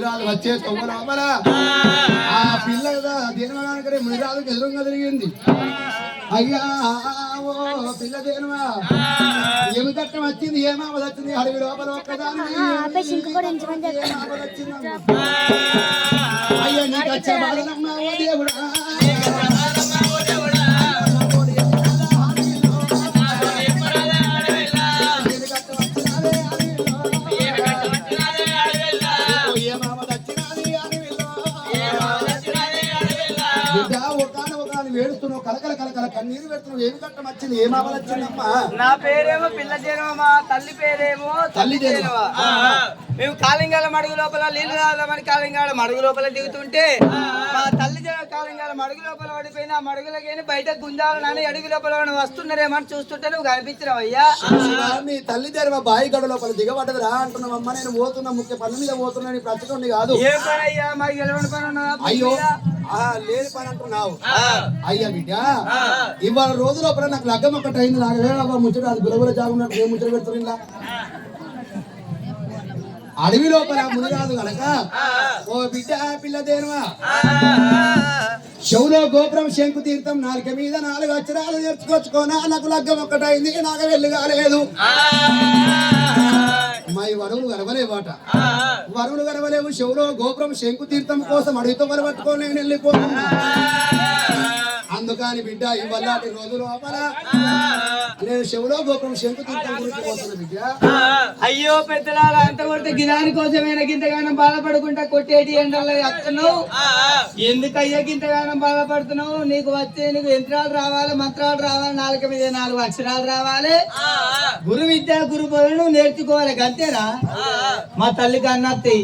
మునిరాజు వచ్చే తొమ్మ లోపల. ఆ పిల్ల కదా దేనమగానకరే మునిరాజుకి ఎదురుగా తిరిగింది? అయ్యా ఓ పిల్ల దేనమా ఏమి కట్టం వచ్చింది? ఏమాపద వచ్చింది? అడవి లోపల ఒక్కదాని అయ్యా నీకు వచ్చే బాధనమ్మా దేవుడా. కలకల కలకల కన్నీరు పెడుతున్నావు. ఏమి కట్టం వచ్చింది? ఏం వచ్చిందమ్మా? నా పేరేమో పిల్ల జనమ మా తల్లి పేరేమో తల్లి జనమ. జనమ. మేము కాలింగాల మడుగు లోపల నీళ్ళు తాగుదామని కాలింగాల మడుగు లోపల దిగుతుంటే మా తల్లి జన కాలింగాల మడుగు లోపల పడిపోయింది. ఆ మడుగులకి బయట గుంజాలని అడుగు లోపల వస్తున్నారేమో అని చూస్తుంటే నువ్వు కనిపించినావు అయ్యా? మీ తల్లి దగ్గర మా బాయి గడ లోపల దిగబడ్డది రా అంటున్నావు అమ్మ. నేను పోతున్నా ముఖ్య పని మీద పోతున్నా నీ ప్రస్తుతం కాదు. ఏ పని అయ్యా? మాకు గెలవని పని? అయ్యో ఆ లేని పని అంటున్నావు. ఆ. అయ్యా బిడ్డ ఇవాళ రోజు లోపల నాకు లగ్గం ఒకటి అయింది. నాకు వేళ ముచ్చట. అది గులగుల జాగున్నట్టు ఏం ముచ్చట పెడుతున్నా? అడవి లోపల మునిరాదు గనక ఓ బిడ్డ పిల్ల దేనువా? చెవులో గోపురం శంకు తీర్థం నాలుక మీద నాలుగు అక్షరాలు నేర్చుకొచ్చుకోనా నాకు లగ్గం ఒక్కటైంది నాకు వెళ్ళి కాలేదు. మా వరువులు గడవలేవాట. వరువులు గడవలేవు. చెవులో గోపురం శంకు తీర్థం కోసం అడుగుతో పట్టుకొని నేను వెళ్ళిపోతున్నా. అందుకని బిడ్డ ఇవల్లాంటి రోజు లోపల నేను చెవులో గోపురం శంకు బిడ్డ. అయ్యో పెద్దలాల అంత కొడితే గిదాని కోసమైనా గింతగానం బాధపడుకుంటా కొట్టేటి ఎండల్లో వస్తున్నావు ఎందుకయ్యా గింతగానం బాధపడుతున్నావు? నీకు వచ్చే నీకు యంత్రాలు రావాలి మంత్రాలు రావాలి నాలుక మీద నాలుగు అక్షరాలు రావాలి. గురు విద్య గురు బోధన నేర్చుకోవాలి అంతేనా మా తల్లికి అన్నత్తి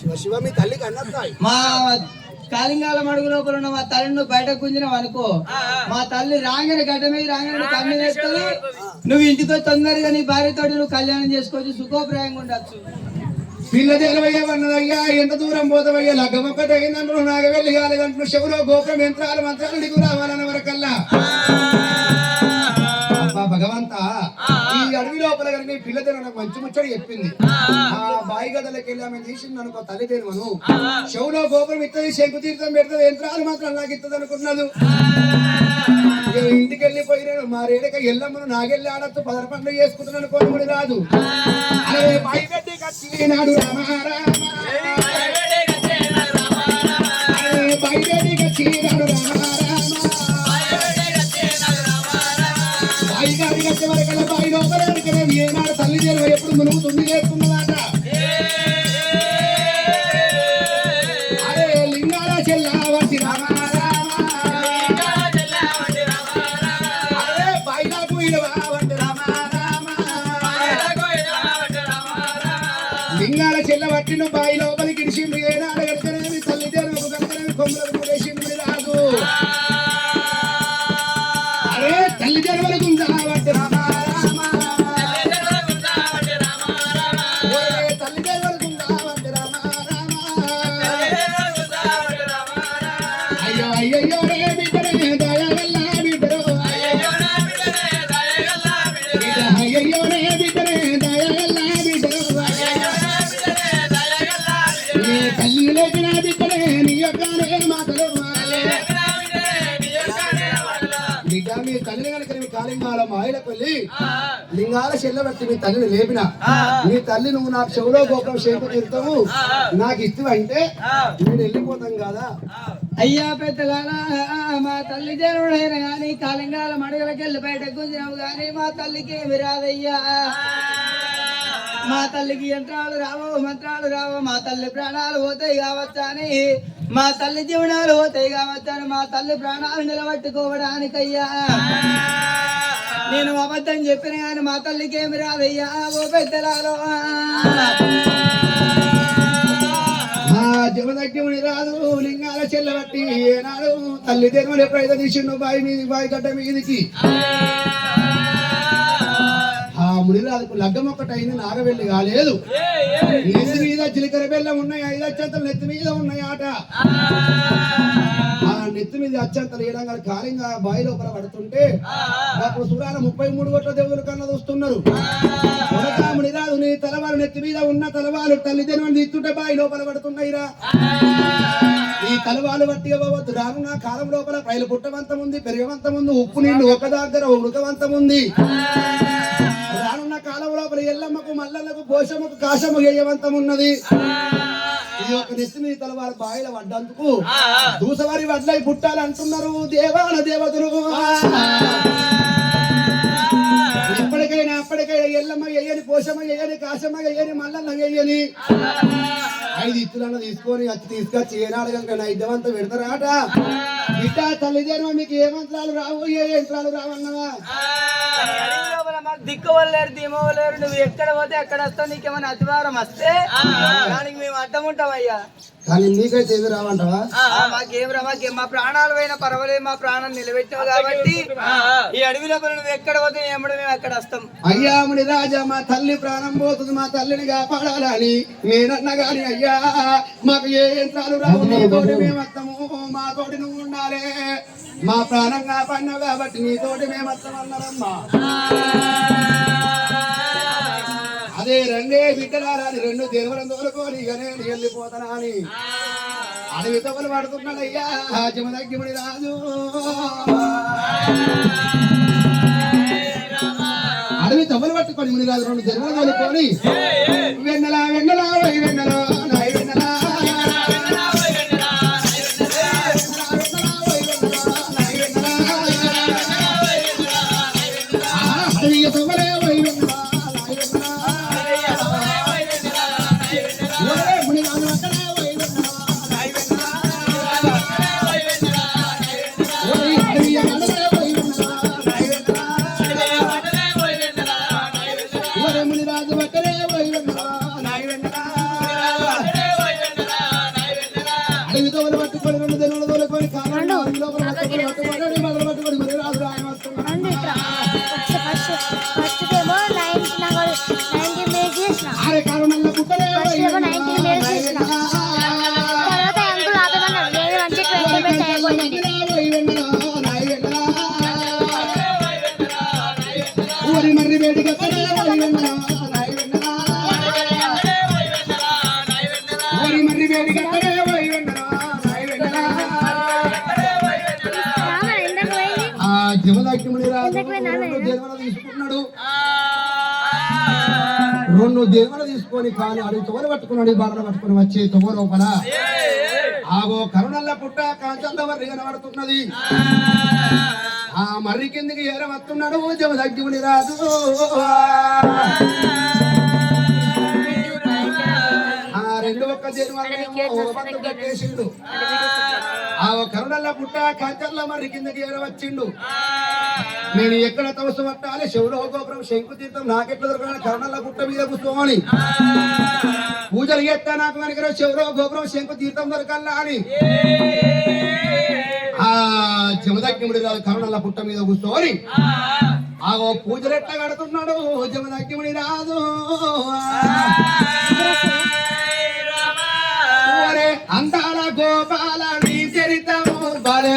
శివ శివ మీ తల్లికి మా కాలింగాల మడుగు లోపల ఉన్న మా తల్లిని నువ్వు బయటకు గుంజినావు అనుకో. మా తల్లి రాగానే గడ్డ మీద రాగానే కమ్మి వేస్తుంది నువ్వు వచ్చి తొందరగా నీ భార్యతోటి నువ్వు కళ్యాణం చేసుకోవచ్చు సుఖోప్రాయంగా ఉండొచ్చు. పిల్ల దేవయ్యా ఎంత దూరం పోతావయ్యా లగ్గం ఒక్కటి అయిందంటారు నాకు వెళ్ళి కాలేదంటున్నావు చెవులో గోపురం యంత్రాలు మంత్రాలు నీకు రావాలన్న వరకల్లా. భగవంత. అడవి లోపల కనుక ఈ పిల్ల దేవ నాకు మంచి ముచ్చడి చెప్పింది. ఆ బాయి గదలకి వెళ్ళి ఆమె తీసింది అనుకో తల్లి దేవను చెవులో గోపురం ఇత్తది శంకు తీర్థం పెడుతుంది యంత్రాలు మాత్రం నాకు ఇత్తది అనుకున్నది ఇక ఇంటికి వెళ్ళిపోయినాను మా రేడక ఎల్లమ్మను నాగెళ్ళి ఆడచ్చు పదర పండుగ చేసుకుంటున్నాను కోరుకుని రాదు. అరే బాయి గడ్డి కట్టినాడు రామ రామ. అరే బాయి గడ్డి కట్టినాడు జన్మ అరే లింగాల చెల్లావతి అరే రామ లింగాల చెల్ల పట్టిన బాయి లోపలికి ఇడిచిండు ఏనాడు కనుకనేవి తల్లి బిడ్డ మీ తల్లి కనుక మీ కాలింగాల మాయలకు వెళ్ళి లింగాల చెల్లబెట్టి మీ తల్లిని లేపిన మీ తల్లి నువ్వు నాకు చెవులో గోపురం చేపు తీరుతావు నాకు ఇష్టం అంటే నేను వెళ్ళిపోతాం కదా? అయ్యా పెద్దలారా మా తల్లి జనుడైన గాని కాలింగాల మడుగులకి వెళ్ళి బయటకు గుంజినావు గాని మా తల్లికి ఏమి రాదయ్యా మా తల్లికి యంత్రాలు రావు మంత్రాలు రావు. మా తల్లి ప్రాణాలు పోతాయి కావచ్చా మా తల్లి జీవనాలు పోతాయి కావచ్చా మా తల్లి ప్రాణాలు నిలబెట్టుకోవడానికయ్యా. నేను అబద్ధం చెప్పిన కానీ మా తల్లికి ఏమి రాదయ్యా ఓ పెద్దలాలో. ఆ రాదు లింగాల చెల్లబట్టి ఏనాడు తల్లి జన్మలు ఎప్పుడైతే తీసిండు బాయి మీది బాయి గడ్డ మీదికి. ఆ లగ్గం ఒక్కటి అయింది నాగవెల్లి కాలేదు. నెత్తి మీద జీలకర్ర బెల్లం ఉన్నాయి ఐదు అత్యంతలు నెత్తి మీద ఉన్నాయి ఆట. ఆ నెత్తి మీద అత్యంతలు ఏడంగా కాలింగా బావి లోపల పడుతుంటే అప్పుడు సురాల ముప్పై మూడు కోట్ల దేవుడు కన్నా చూస్తున్నారు మునిరాజు నీ తలవారు నెత్తి మీద ఉన్న తలవారు తల్లిదండ్రులు తీస్తుంటే బాయి లోపల పడుతున్నాయిరా. ఈ తలవాలు బట్టి ఇవ్వవద్దు రానున్న కాలం లోపల పైలు పుట్టవంతం ఉంది పెరగవంతం ఉంది ఉప్పు నీళ్ళు ఒక దగ్గర ఉడకవంతం ఉంది రానున్న కాలం లోపల ఎల్లమ్మకు మల్లలకు పోషముకు కాశము ఏయవంతం ఉన్నది ఈ యొక్క నెత్తి తలవారి బాయిల పడ్డందుకు దూసవారి వడ్లై పుట్టాలంటున్నారు దేవాన దేవతలు. ఎప్పటికైనా అప్పటికైనా ఎల్లమ్మ వేయని పోషమ్మ వేయని కాశమ్మ వేయని మల్లన్న వేయని ఐదు ఇత్తులను తీసుకొని వచ్చి తీసుకొచ్చి ఏనాడు కనుక నా ఇద్దవంతా పెడతారాట. ఇట్ట తల్లిదండ్రులు మీకు ఏ మంత్రాలు రావు? ఏ యంత్రాలు రావన్నవా? లోపల మాకు దిక్కు వల్లేరు దిమ్మ వల్లేరు నువ్వు ఎక్కడ పోతే ఎక్కడ వస్తావు నీకేమైనా అతివారం వస్తే దానికి మేము అడ్డం ఉంటామయ్యా. కానీ నీకైతే ఏమి రావంటవా? ఆ, మాకేం రా మాకేం మా ప్రాణాలు పోయినా పర్వాలేదు మా ప్రాణం నిలబెట్టావు కాబట్టి ఈ అడవి లోపల నువ్వు ఎక్కడ పోతే ఎమ్మడి మేము అక్కడ వస్తాం. అయ్యాముని రాజా మా తల్లి ప్రాణం పోతుంది మా తల్లిని కాపాడాలని నేనన్నా గాని అయ్యా మాకు ఏ యంత్రాలు రావు నీతోటి మేము వస్తాము మాతోటి నువ్వు ఉండాలి. మా ప్రాణం కాపాడినావు కాబట్టి నీతోటి మేమత్తం అన్నారమ్మా. అదే రెండే బిడ్డలారా రెండు దేవులను తోలుకోని ఇక నేను వెళ్ళిపోతానా అని. అడవి తొగలు పడుతున్నాడయ్యా జమదగ్గిముడి రాజు. అడవి తొగలు పట్టుకొని మునిరాజు రెండు జన్మలు తోలుకొని వెన్నెలా వెన్నెలా వై వెన్నెలా. ঠান্ডু రెండు దేవుడు తీసుకొని కానీ అడుగు తొగలు పట్టుకున్నాడు బాధలు పట్టుకొని వచ్చి తొగ లోపల. ఆగో కరుణల్ల పుట్ట కాంచంద మర్రి కనబడుతున్నది ఆ మర్రి కిందికి ఏర వస్తున్నాడు జమదగ్గిముడి రాదు ఆ రెండు ఒక్క కట్టేసిండు ఆ కరుణల్ల పుట్ట కాంచల్ల మర్రి కిందకి ఏర వచ్చిండు నేను ఎక్కడ తవసు పట్టాలి? శివులో గోపురం శంకు తీర్థం నాకెట్లా దొరకాలి? కరుణల్ల పుట్ట మీద కూర్చోమని పూజలు చేస్తా నాకు కనుక శివులో గోపురం శంకు తీర్థం దొరకాలా అని. ఆ జమదగ్గిముడి రాజు కరుణల్ల పుట్ట మీద కూర్చోని ఆగో పూజలు ఎట్లా కడుతున్నాడు? జమదగ్గిముడి రాజు. ఓరే అందాల గోపాల నీ చరితము బలే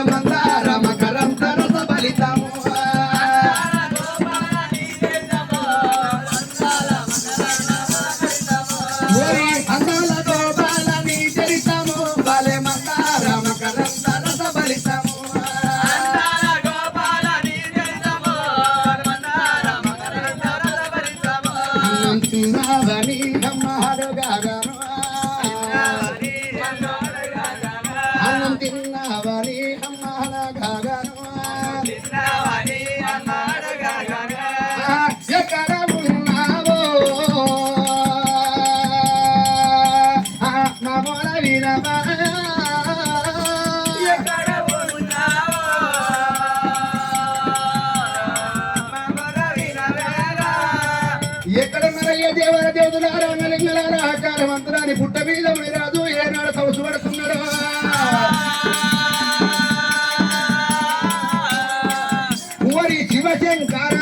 vai ter lugar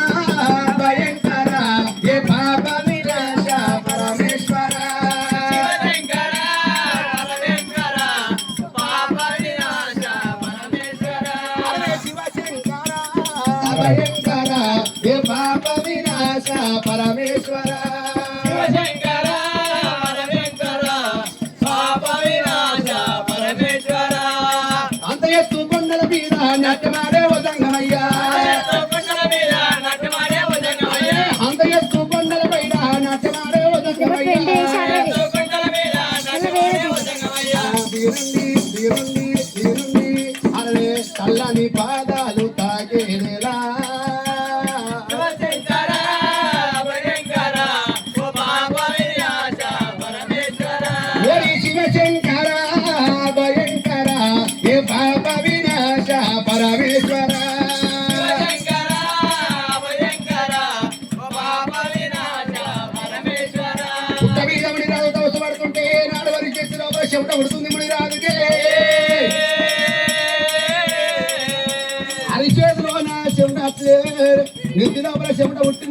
தீரண்டி தீரண்டி தீரண்டி அடவே தள்ளாமி பாத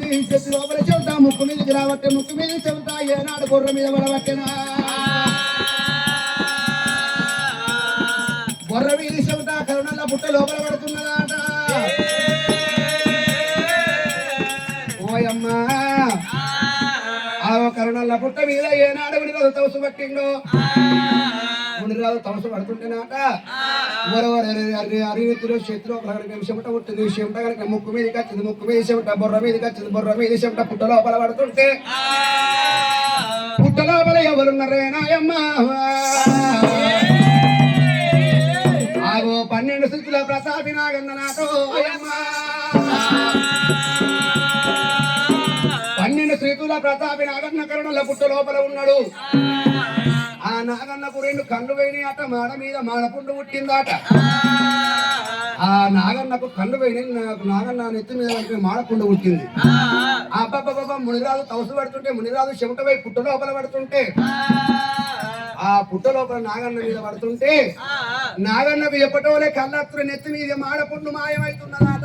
చెమట లోపల చెబుతా ముక్కు మీదకి రాబట్టే ముక్కు మీద చెబుతా ఏనాడు గుర్ర మీద పడబట్టెనా? బొర్ర మీద చెబుతా కరుణల పుట్ట లోపల పడుతున్నదాట. ఓయమ్మా ఆ కరుణల పుట్ట మీద ఏనాడు మునిరాజు తవసు పట్టిండో మునిరాజు తవసు పడుతుంటేనాట అరివెత్తులో చేతిలో కనుక చెమట పుట్టింది. చెమట కనుక ముక్కు మీద కచ్చింది ముక్కు మీద చెమట బొర్ర మీద కచ్చింది బొర్ర మీద చెమట పుట్ట లోపల పడుతుంటే పుట్ట లోపల ఎవరున్నారే నాయమ్మ? ఆగో పన్నెండు స్థితుల ప్రసాది నాగన్న పన్నెండు శ్రీతుల ప్రతాపి నాగన్న కరుణల పుట్ట లోపల ఉన్నాడు. నాగన్నకు రెండు కళ్ళు పోయినాయి అట మాడ మీద మాడపుండు పుట్టిందాట. ఆ. నాగన్నకు కళ్ళు పోయినాయి నాకు నాగన్న నెత్తి మీద మాడపుండు పుట్టింది. అబ్బబ్బబ్బ మునిరాజు తవసు పడుతుంటే మునిరాజు చెమట పోయి పుట్ట లోపల పడుతుంటే ఆ. పుట్ట లోపల నాగన్న మీద పడుతుంటే నాగన్నకు ఎప్పటోలే కళ్ళత్తుల నెత్తి మీద మాడపుండు మాయమైతున్నదాట.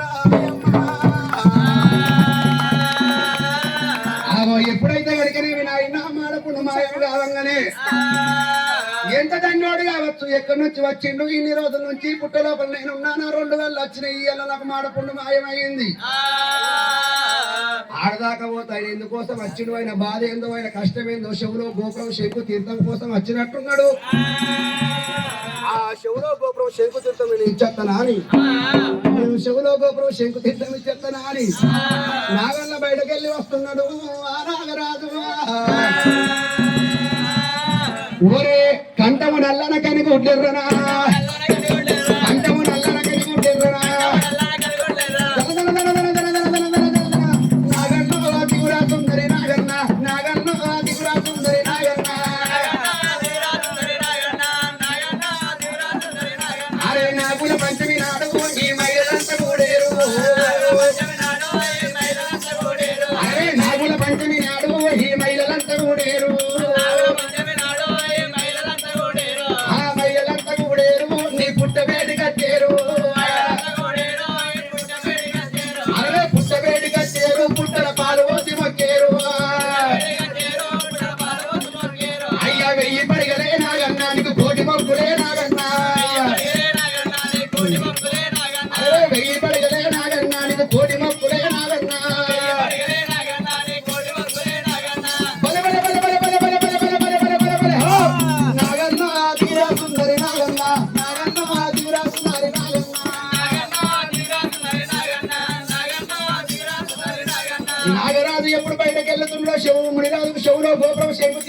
ఆగో ఎప్పుడైతే గడికనేవి నాయన మాడపుండు కావంగానే. ఎంత దండోడు కావచ్చు? ఎక్కడి నుంచి వచ్చిండు? ఇన్ని రోజుల నుంచి పుట్ట లోపల నేను ఉన్నాను? రెండు వేలు వచ్చినాయి. ఇవాళ నాకు మాడపుండు మాయమైంది. ఆడదాకా పోతే ఆయన ఎందుకోసం వచ్చిండు ఆయన బాధ ఏందో ఆయన కష్టం ఏందో శవులో గోపురం శంకు తీర్థం కోసం వచ్చినట్టున్నాడు. ఆ శవులో గోపురం శంకు తీర్థం నేను ఇచ్చేస్తానా అని. నేను శవులో గోపురం శంకు తీర్థం ఇచ్చేస్తానా అని. నాగన్న బయటకు వెళ్ళి వస్తున్నాడు. ఆ నాగరాజు. ఓరే కంఠము నల్లన కనుక ఉండెర్రనా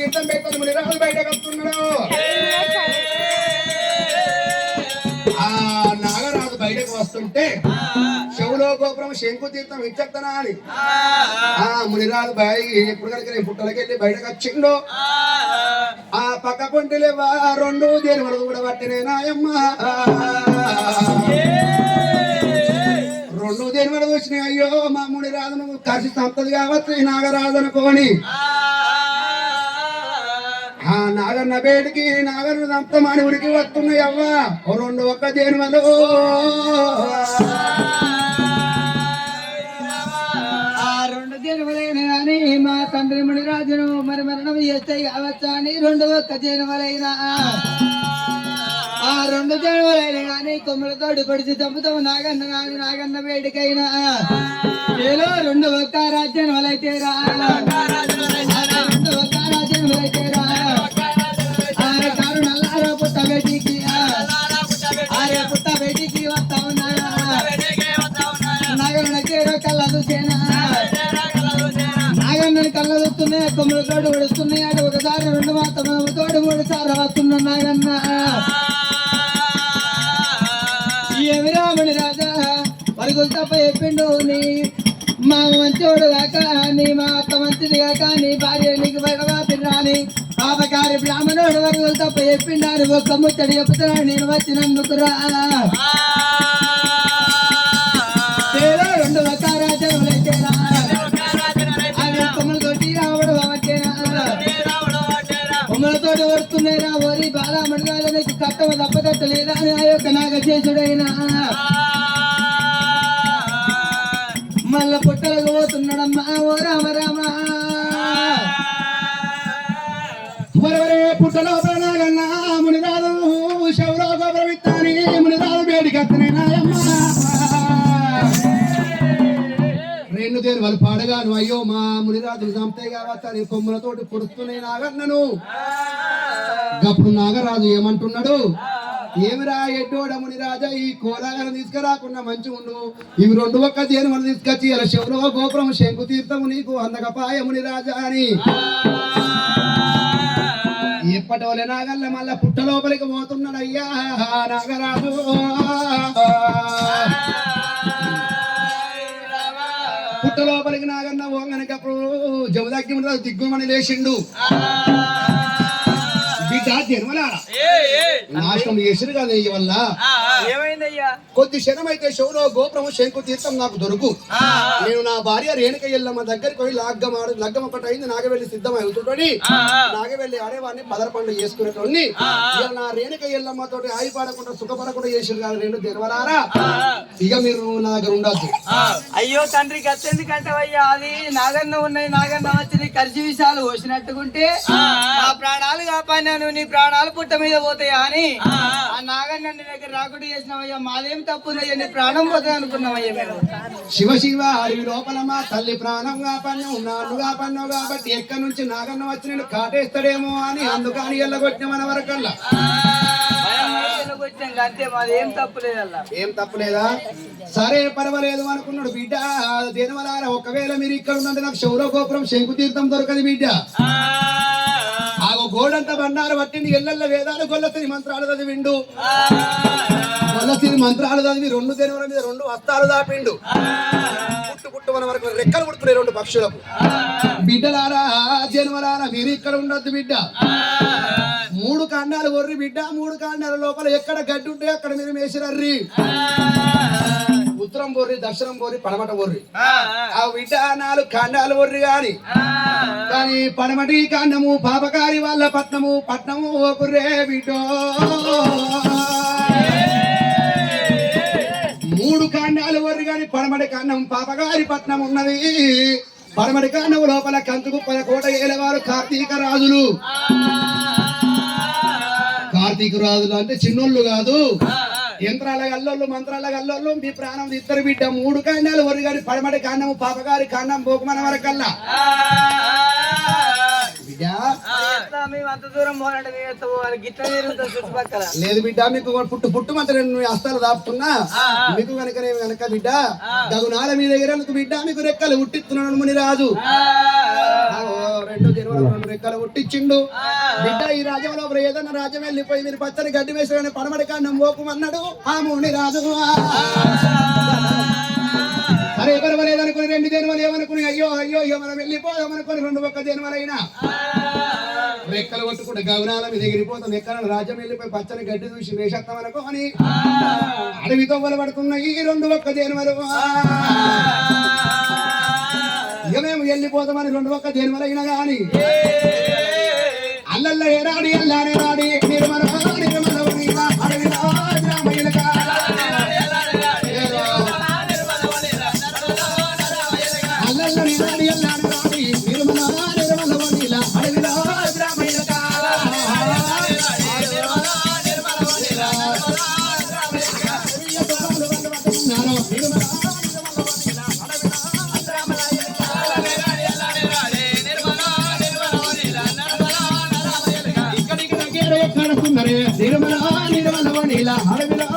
గోపురం శంకు నిరాలు బయటకు వస్తున్నాడు ఆ నాగరాజు బయటకు వస్తుంటే శివులో గోపురం శంకు తీర్థం ఇచ్చేస్తానా అని. ఆ మునిరాలు బయ ఎప్పుడు కనుక నేను పుట్టలకి వెళ్ళి బయటకు వచ్చిండో ఆ పక్క పొంటిలేవా రెండు దేని వరకు కూడా పట్టినే నాయమ్మ. రెండు దేని వరకు వచ్చినాయి? అయ్యో మా మునిరాజును రాజును కాసి సంపది కావచ్చు ఈ నాగరాజు అనుకోని ఆ నాగన్న బేటికి నాగన్న దంతమాని ఉడికి వస్తున్నాయి అవ్వ. ఓ రెండు ఒక్క దేని ఆ రెండు కానీ మా తండ్రి ముని రాజును మరి మరణం చేస్తే కావచ్చా అని రెండు ఒక్క జన్మలైన. ఆ రెండు జన్మలైన కానీ కొమ్మలతోటి పొడిచి చంపుతాం నాగన్న నాని నాగన్న వేడికైనా ఏదో రెండు ఒక్క రాజ్యములైతే రా. కొమ్మల తోడు పడుస్తున్నాడు ఒకసారి రెండు మాత్రం తోడు మూడు సార్లు వస్తున్నా నాగన్న ఏమి రాముడి రాజా పరుగులు తప్ప చెప్పిండు నీ మా మంచోడు కాక నీ మా అత్త మంచిది కాక నీ భార్య నీకు బయటగా పిల్లని పాపకారి బ్రాహ్మణుడు వరుగులు తప్ప చెప్పిండారు ఒక్క ముచ్చడి చెప్తున్నాడు నేను వచ్చినందుకురా కొమ్మలతోటి వస్తున్నాయిరా వరి బాలా మడగాల నీకు కట్టవ తప్పదట్టు లేదా? అని ఆ యొక్క నాగశేషుడైనా. మల్ల పుట్టలకు పోతున్నాడమ్మా. ఓ రామ రామ. పుట్టలో నాగన్న మునిరాదు శౌరవ గోపురమిత్తాని మునిరాదు వాళ్ళు పాడగాను అయ్యో మా మునిరాజులు చంపుతాయి కాబట్టి కొమ్ములతోటి పొడుస్తున్నాయి నాగన్నను. అప్పుడు నాగరాజు ఏమంటున్నాడు ఏమిరా ఎడ్డోడ మునిరాజా ఈ కోలాగలను తీసుకురాకుండా మంచి ఉండు. ఇవి రెండు ఒక్క దేని మనం తీసుకొచ్చి ఇలా శివులో గోపురం శంకు తీర్థము నీకు అందకపాయ మునిరాజా అని. ఎప్పటి నాగల్ల మళ్ళా పుట్ట లోపలికి పోతున్నాడు అయ్యా నాగరాజు. లోపలికి నాగన్న ఓంగనకప్పుడు జమదగ్గి దిగ్గుమని లేచిండు. జన్మలారా నాశనం చేసిరు కదా ఈ వల్ల. ఏమైందయ్యా? కొద్ది క్షణం అయితే శివులో గోపురం శంకు తీర్థం నాకు దొరుకు. నేను నా భార్య రేణుక ఎల్లమ్మ దగ్గరికి పోయి లాగ్గం ఆడు లగ్గం ఒకటి అయింది నాగవెల్లి సిద్ధం అవుతుంటని నాగవెల్లి ఆడేవాడిని పదర పండుగ చేసుకునేటోని నా రేణుక ఎల్లమ్మ తోటి ఆగిపడకుండా సుఖపడకుండా చేసిరు కాదు రెండు తెరవరారా ఇక మీరు నా దగ్గర ఉండద్దు. అయ్యో తండ్రి గత్తెందుకంటే అయ్యా అది నాగన్న ఉన్నాయి నాగన్న వచ్చి నీ కలిసి విషయాలు పోసినట్టుకుంటే నా ప్రాణాలు కాపాడినాను నీ ప్రాణాలు పుట్ట మీద పోతాయా అని? ఆ. నాగన్న నీ దగ్గర రాకుండా చేసినావయ్యా మాదేం తప్పుందయ్యా నీ ప్రాణం పోతుంది అనుకున్నామయ్యా మేము. శివ శివ అడవి లోపల మా తల్లి ప్రాణం కాపన్యం నాన్ను కాపన్నావు కాబట్టి ఎక్కడి నుంచి నాగన్న వచ్చి నేను కాటేస్తాడేమో అని అందుకని ఎల్లగొట్టిన మన వరకల్లా. తప్పు ఏం తప్పలేదా? సరే పర్వాలేదు అనుకున్నాడు బిడ్డ. దేనివల్ల ఒకవేళ మీరు ఇక్కడ ఉన్నది నాకు శౌర గోపురం శంకు తీర్థం దొరకదు బిడ్డ. ఆ గోడంత బండారు పట్టిండి ఎల్లెల్ల వేదాలు గొల్లసిరి మంత్రాలు చదివిండు. గొల్లసిరి మంత్రాలు చదివి రెండు దేనివల మీద రెండు వస్తాలు దాపిండు. పుట్టు పుట్టు మన వరకు రెక్కలు పుట్టుకునే రెండు పక్షులకు. బిడ్డలారా జన్మలారా మీరు ఇక్కడ ఉండొద్దు బిడ్డ. మూడు కాండాలు ఒర్రి బిడ్డ మూడు కాండాల లోపల ఎక్కడ గడ్డి ఉంటే అక్కడ మీరు మేసిరర్రి ఉత్తరం బొర్రి దర్శనం బొర్రి పడమట బొర్రి. ఆ. నాలుగు కాండాలు బొర్రి గాని. కానీ పడమటి కాండము పాపకారి వాళ్ళ పట్నము పట్నము ఓకుర్రే బిడ్డో. మూడు కాండాలు ఒర్రి గాని పడమటి కాండం పాపగారి పట్నం ఉన్నది. పడమటి కాండం లోపల కంచుకు పద కోట ఏలవారు కార్తీక రాజులు. కార్తీక రాజులు అంటే చిన్నోళ్ళు కాదు. యంత్రాల గల్లోళ్ళు మంత్రాల గల్లోళ్ళు మీ ప్రాణం ఇద్దరు బిడ్డ మూడు కాండాలు ఒరి గారి పడమటి కాండము పాపగారి కాండం పోకుమన వరకల్లా. లేదు బిడ్డ మీకు పుట్టు పుట్టు మాత్రం నేను హస్తాలు దాపుతున్నా. మీకు కనుక నేను కనుక బిడ్డ గగునాల మీ దగ్గర బిడ్డ మీకు రెక్కలు ఉట్టిస్తున్నాడు ముని రాజు. రెండు రెండు రెక్కలు ఉట్టించిండు బిడ్డ ఈ రాజ్యంలో ఏదన్నా రాజ్యం వెళ్ళిపోయి మీరు పచ్చని గడ్డి వేసారని పడమడి కాండం పోకుమన్నాడు. ఆ ముని రాజు అరే పర్వాలేదు అనుకుని రెండు జన్మలు ఏమనుకుని? అయ్యో అయ్యో ఇక మనం వెళ్ళిపోదాం అనుకుని రెండు ఒక్క జన్మలైనా రెక్కలు కొట్టుకుంటే గౌనాల మీద ఎగిరిపోతాం ఎక్కడ రాజ్యం వెళ్ళిపోయి పచ్చని గడ్డి చూసి వేషత్తం అనుకో అని అడవితో పడుతున్న ఈ రెండు ఒక్క మేము వెళ్ళిపోతామని రెండు ఒక్క జన్మలైనా గాని. అల్లల్ల ఏరాడి అల్లానే రాడి నిర్మల నిర్మల నిర్మల వనిల అడవిలో